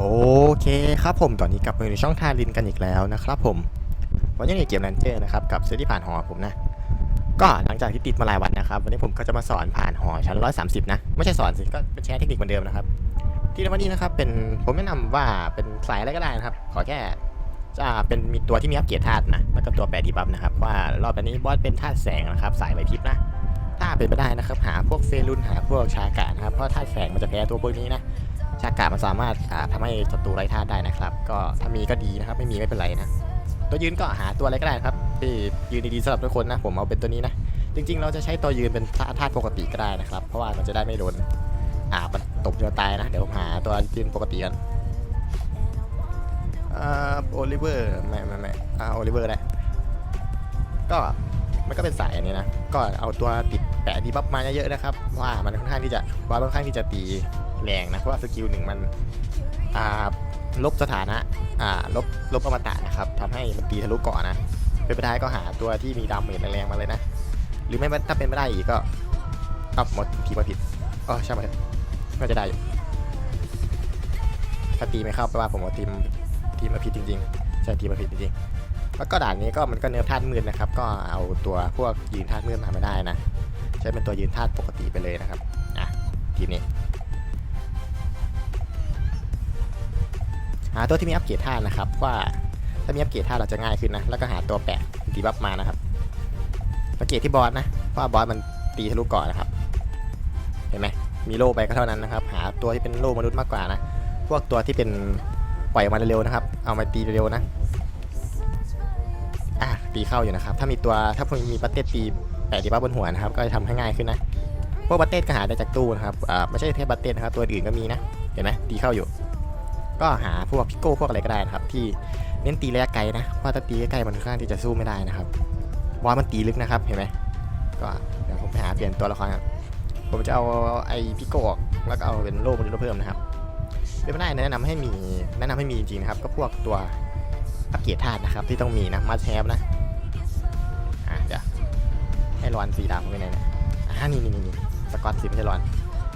โอเคครับผมตอนนี้กลับมาอยู่ในช่องทารินกันอีกแล้วนะครับผมวันนี้ในเกมแรนเจอร์นะครับกับซื้อที่ผ่านหอผมนะ ก็หลังจากที่ติดมาหลายวันนะครับ วันนี้ผมก็จะมาสอนผ่านหอชั้น130นะไม่ใช่สอนสิก็เป็นแชร์เทคนิคเหมือนเดิมนะครับ ที่ในวันนี้นะครับเป็นผมแนะนำว่าเป็นสายอะไรก็ได้นะครับ ขอแค่จะเป็นมีตัวที่มีอัปเกรดธาตุนะแล้วก็ตัวแปรดีบัฟนะครับว่ารอบนี้บอสเป็นธาตุแสงนะครับสายไวพริบนะถ้าเป็นไปได้นะครับหาพวกเซรุนหาพวกชากานะครับเพราะธาตุแสงมันจะแพ้ตัวพวกนี้นะ ชากามันสามารถอ่าทำให้ศัตรูไร้ธาตุได้นะครับ ก็ถ้ามีก็ดีนะครับ ไม่มีไม่เป็นไรนะ ตัวยืนก็หาตัวอะไรก็ได้นะครับที่ยืนดีๆสำหรับทุกคนนะ ผมเอาเป็นตัวนี้นะ จริงๆ เราจะใช้ตัวยืนเป็นธาตุปกติก็ได้นะครับ เพราะว่ามันจะได้ไม่โดนอ่ามันตกจนตายนะ เดี๋ยวผมหาตัวยืนปกติกันอ่าโอลิเวอร์ไม่ไม่ไม่อ่าโอลิเวอร์แหละก็มันก็เป็นสายอันนี้นะ ก็เอาตัวติดแปะดีบัฟมาเยอะๆนะครับ ว่ามันค่อนข้างที่จะว่าค่อนข้างที่จะตี แรงนะเพราะว่าสกิลหนึ่งมันอ่าลบสถานะอ่าลบลบอมตะนะครับทำให้มันตีทะลุเกาะนะเป็นไปได้ก็หาตัวที่มีดาเมจแรงๆมาเลยนะ หรือไม่ถ้าเป็นไม่ได้อีกก็อัพหมดทีมาผิดอ๋อใช่ไหมน่าจะได้ถ้าตีไม่เข้าแปลว่าผมเอาทีมทีมมาผิดจริงๆใช่ทีมมาผิดจริงๆแล้วก็ด่านนี้ก็มันก็เนื้อธาตุมืดนะครับ ก็เอาตัวพวกยืนธาตุมืดมาไม่ได้นะ ใช้เป็นตัวยืนธาตุปกติไปเลยนะครับอะทีนี้าตัวที่มีอัปเกรดท่าตุนะครับว่าถ้ามีอัปเกรดท่าตุเราจะง่ายขึ้นนะแล้วก็หาตัวแปะตีบัฟมานะครับสังเกตที่บอสนะเพราะว่าบอสมันตีทะลุกาะนนะครับเห็นไหมมีโล่ไปก็เท่านั้นนะครับ หาตัวที่เป็นโล่มนุษย์มากกว่านะพวกตัวที่เป็นปล่อยออกมาเร็วๆนะครับ เอามาตีเร็วๆนะอะตีเข้าอยู่นะครับ ถ้ามีตัวถ้าพวกมีบัตเต้ตีแปะตีบัฟบนหัวนะครับ ก็จะทำให้ง่ายขึ้นนะพวกบัตเต้ก็หาได้จากตู้นะครับอ่าไม่ใช่แค่บัตเต้นะครับตัวอื่นก็มีนะเห็นไหมตีเข้าอยู่ ก็หาพวกพิโก้พวกอะไรก็ได้นะครับ ที่เน้นตีระยะไกลนะเพราะถ้าตีใกล้ๆมันค่อนข้างที่จะสู้ไม่ได้นะครับบอลมันตีลึกนะครับเห็นไหมก็เดี๋ยวผมไปหาเปลี่ยนตัวละครครับผมจะเอาไอ้พิโก้ออกแล้วก็เอาเป็นโล่มนุษย์เพิ่มนะครับเป็นไม่ได้แนะนำให้มีแนะนำให้มีจริงนะครับ ก็พวกตัวอัปเกรดธาตุนะครับ ที่ต้องมีนะมาแชฟนะอะเดี๋ยวให้รอนสีดำไว้ไหนเนี่ยอ่านี่นี่นี่สกอตสีไม่ใช่รอน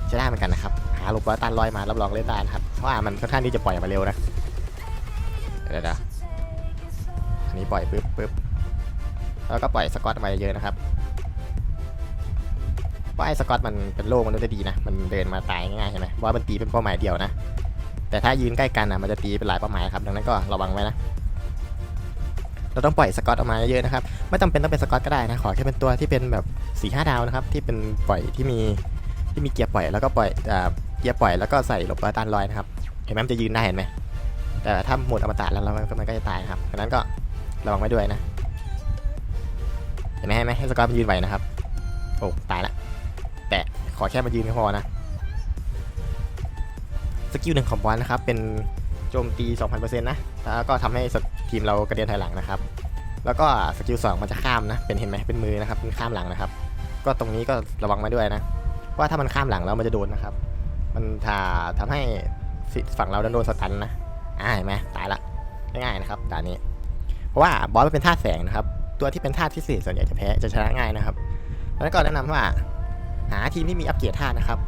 ใช้ได้เหมือนกันนะครับาหลบร้อยตันลอยมารับรองเล่นได้นะครับเพราะว่ามันค่อนข้างที่จะปล่อยมาเร็วนะเดี๋ยวนะอันนี้ปล่อยปึ๊บปึ๊บแล้วก็ปล่อยสกอตมาเยอะนะครับเพราะไอ้สกอตมันเป็นโล่มันรู้ได้ดีนะมันเดินมาตายง่ายใช่ไหมว่ามันตีเป็นเป้าหมายเดียวนะ แต่ถ้ายืนใกล้กันอะมันจะตีเป็นหลายเป้าหมายครับดังนั้นก็ระวังไว้นะเราต้องปล่อยสกอตออกมาเยอะๆนะครับไม่จำเป็นต้องเป็นสกอตก็ได้นะขอแค่เป็นตัวที่เป็นแบบ4ีห้าดาวนะครับที่เป็นปล่อยที่มีที่มีเกียร์ปล่อยแล้วก็ปล่อยอ่า เกียร์ปล่อยแล้วก็ใส่หลบร้อยตันลอยนะครับ เห็นไหมมันจะยืนได้เห็นไหมแต่ถ้าหมดอมตะแล้วมันก็มันก็จะตายครับดังนั้นก็ระวังไว้ด้วยนะ เห็นไหมเห็นไหมให้สกอร์มันยืนไหวนะครับ โอ้ตายละ แต่ขอแค่มายืนก็พอนะ สกิลหนึ่งของบอลนะครับ เป็นโจมตี 2,000%นะ แล้วก็ทำให้ทีมเรากระเด็นถอยหลังนะครับ แล้วก็สกิล2มันจะข้ามนะ เป็นเห็นไหมเป็นมือนะครับเป็นข้ามหลังนะครับ ก็ตรงนี้ก็ระวังไว้ด้วยนะเพราะว่าถ้ามันข้ามหลังแล้วมันจะโดนนะครับ มันถ้าทำให้ฝั่งเราโดนสตันนะอ่าเห็นไหมตายละง่ายๆนะครับด่านนี้ เพราะว่าบอสมันเป็นธาตุแสงนะครับ ตัวที่เป็นธาตุพิเศษส่วนใหญ่จะแพ้จะชนะง่ายนะครับแล้วก็แนะนำว่า หาทีมที่มีอัปเกรดธาตุนะครับ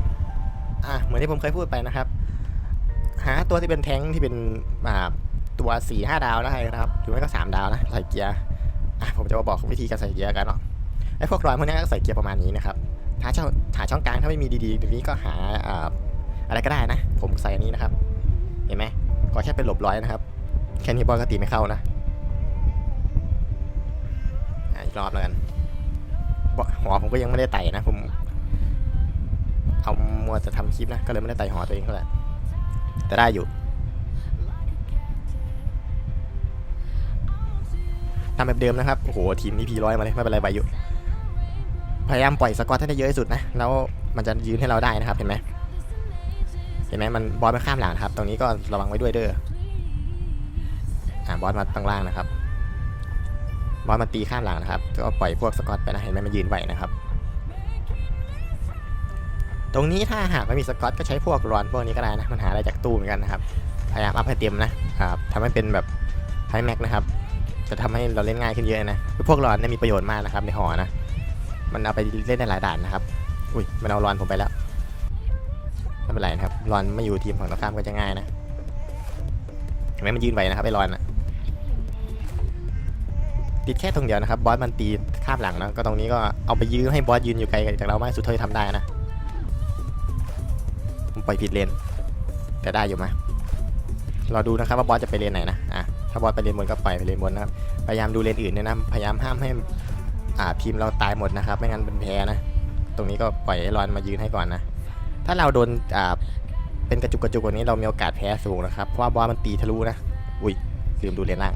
อ่าเหมือนที่ผมเคยพูดไปนะครับ หาตัวที่เป็นแท้งที่เป็นอ่าตัว4ี่ห้าดาวนะครับหรือไม่ก็สามดาวนะใส่เกียร์อะผมจะมาบอกวิธีการใส่เกียร์กันเนาะไอ้พวกรอยพวกนี้ก็ใส่เกียร์ประมาณนี้นะครับหาช่องหาช่องกลางถ้าไม่มีดีๆตรงนี้ก็หา อะไรก็ได้นะ ผมใส่อันนี้นะครับ เห็นไหมก็แค่เป็นหลบร้อยนะครับ แค่นี้บอลก็ตีไม่เข้านะอีกรอบแล้วกันหัวผมก็ยังไม่ได้ไต่นะ ผมเอามัวจะทำคลิปนะ ก็เลยไม่ได้ไต่หัวตัวเองเท่าไหร่แต่ได้อยู่ทำแบบเดิมนะครับ โอ้โห ทีมนี้พีร้อยมาเลย ไม่เป็นไรไปอยู่ พยายามปล่อยสกอตให้ได้เยอะที่สุดนะ แล้วมันจะยืนให้เราได้นะครับ เห็นไหม ห็นไหมมันบอสมันข้ามหลังนะครับ ตรงนี้ก็ระวังไว้ด้วยเด้ออ่าบอสมาตั้งล่างนะครับ บอสมันตีข้ามหลังนะครับ ก็ปล่อยพวกสกอตไปนะเห็นไหมมันยืนไหวนะครับ ตรงนี้ถ้าหากไม่มีสกอตก็ใช้พวกรอนพวกนี้ก็ได้นะมันหาได้จากตู้เหมือนกันนะครับพยายามอัพให้เต็มนะครับทำให้เป็นแบบไฮแม็กนะครับจะทำให้เราเล่นง่ายขึ้นเยอะนะพวกรอนเนี่ยมีประโยชน์มากนะครับในหอนะ มันเอาไปเล่นได้หลายด่านนะครับ อุ้ยมันเอารอนผมไปแล้ว เป็นไรนะครับรอนไม่อยู่ทีมฝั่งตรงข้ามก็จะง่ายนะไหมมันยืนไหวนะครับไอ้รอนอะติดแค่ตรงเดียวนะครับบอสมันตีข้ามหลังนะก็ตรงนี้ก็เอาไปยื้อให้บอสยืนอยู่ไกลจากเรามากสุดเท่าที่ทำได้นะผมปล่อยผิดเลนแต่ได้อยู่มารอดูนะครับว่าบอสจะไปเลนไหนนะอะถ้าบอสไปเลนบนก็ปล่อยไปเลนบนนะครับพยายามดูเลนอื่นด้วยนะพยายามห้ามให้อ่าทีมเราตายหมดนะครับ ไม่งั้นเป็นแพ้นะ ตรงนี้ก็ปล่อยไอรอนมายืนให้ก่อนนะ ถ้าเราโดนอ่าเป็นกระจุกกระจุกกว่านี้เรามีโอกาสแพ้สูงนะครับ เพราะว่าบอสมันตีทะลุนะ อุ้ยลืมดูเลนล่าง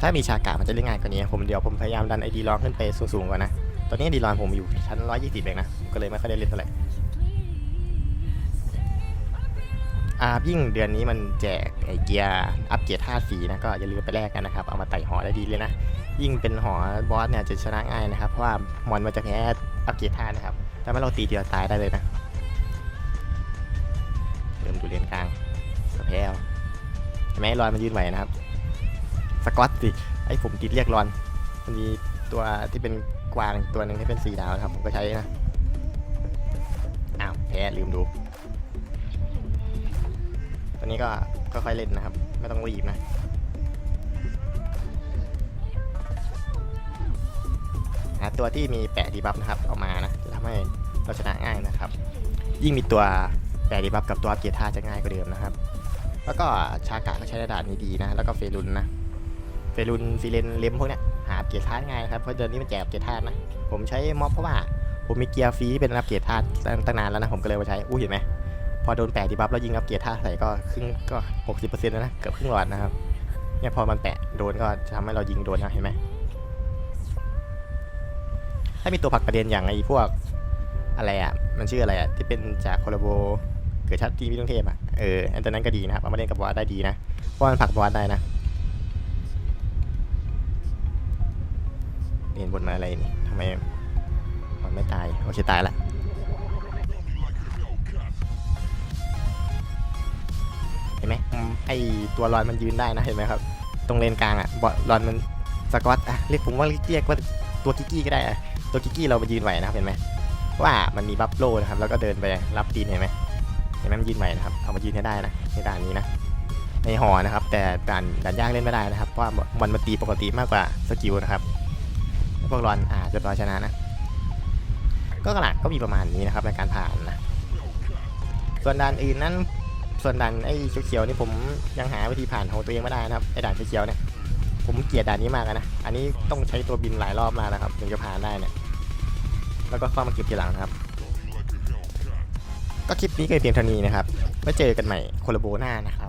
ถ้ามีชากามันจะเล่นง่ายกว่านี้ ผมเดี๋ยวผมพยายามดันไอดีลองขึ้นไปสูงๆก่อนนะ ตอนนี้ดีลอนผมอยู่ชั้น 120 เองนะ ก็เลยไม่ค่อยได้เล่นเท่าไหร่ อ่ายิ่งเดือนนี้มันแจกไอเกียร์อัปเกรดท่าสีนะก็อย่าลืมไปแลกกันนะครับ เอามาไต่หอได้ดีเลยนะ ยิ่งเป็นหอบอสเนี่ยจะชนะง่ายนะครับ เพราะว่ามอนมันจะแพ้อัปเกรดท่านะครับทำให้เราตีเดียวตายได้เลยนะเริ่มดูเลนกลางสแพลวเห็นไหมรอนมันยืนไหวนะครับ สกอตสิไอผมติดเรียกรอนมันมีตัวที่เป็นกวางตัวหนึ่งที่เป็นสีดาวนะครับ ผมก็ใช้นะอ้าวแพ้ลืมดู นี้ก็ค่อยๆเล่นนะครับ ไม่ต้องรีบนะหาตัวที่มีแปะดีบัฟนะครับเอามานะจะทำให้เราชนะง่ายนะครับ ยิ่งมีตัวแปะดีบัฟกับตัวอัปเกรดท่าจะง่ายกว่าเดิมนะครับ แล้วก็ชากาก็ใช้ในด่านนี้ดีนะ แล้วก็เฟรุนนะเฟรุนซีเลนเลมพวกเนี้ยหาอัปเกรดท่าง่ายครับเพราะเดือนนี้มันแจกอัปเกรดท่านะ ผมใช้ม็อบเพราะว่าผมมีเกียร์ฟรีเป็นอัปเกรดท่าตั้งนานแล้วนะผมก็เลยมาใช้อู้เห็นไหม อโดนแปะดีบัฟแล้วยิงอัปเกียรดท่าใส่ก็ครึ่งก็หกสิบเปอร์เซ็นต์แล้วนะเกือบครึ่งหลอดนะครับเนี่ยพอมันแปะโดนก็จะทำให้เรายิงโดนนะเห็นไหมถ้ามีตัวผักประเด็นอย่างไอ้พวกอะไรอะมันชื่ออะไรอะที่เป็นจากโคลาโบเกิดชัดทีวิทุงเทพอะเอออันตัวนั้นก็ดีนะครับเอามาเล่นกับบอสได้ดีนะเพราะมันผักบอสได้นะเรียนบนมาอะไรนี่ทำไมมันไม่ตายโอเคตายละ ไอตัวรอนมันยืนได้นะเห็นไหมครับ ตรงเลนกลางอะรอนมันสกอตอะเรียกผมว่าเรียกว่าตัวกิกกี้ก็ได้อะตัวกิกกี้เรามายืนไหวนะครับเห็นไหมว่ามันมีบัฟโลนะครับแล้วก็เดินไปรับตีนเห็นไหมเห็นไหมมันยืนไหวนะครับเอามายืนให้ได้นะในด่านนี้นะในหอนะครับ แต่ด่านด่านยากเล่นไม่ได้นะครับเพราะว่ามันมันตีปกติมากกว่าสกิลนะครับพวกรอนอ่าเรียบร้อชนะนะก็หลักก็มีประมาณนี้นะครับในการผ่านนะส่วนด่านอื่นนั้น ส่วนด่านไอ้เขียวๆนี่ผมยังหาวิธีผ่านของตัวเองไม่ได้นะครับไอ้ด่านเขียวๆเนี่ยผมเกลียดด่านนี้มากอะนะอันนี้ต้องใช้ตัวบินหลายรอบมากนะครับถึงจะผ่านได้เนี่ยแล้วก็เข้ามาเก็บทีหลังนะครับ ก็คลิปนี้ก็เพียงเท่านี้นะครับไว้เจอกันใหม่โคละโบหน้านะครับ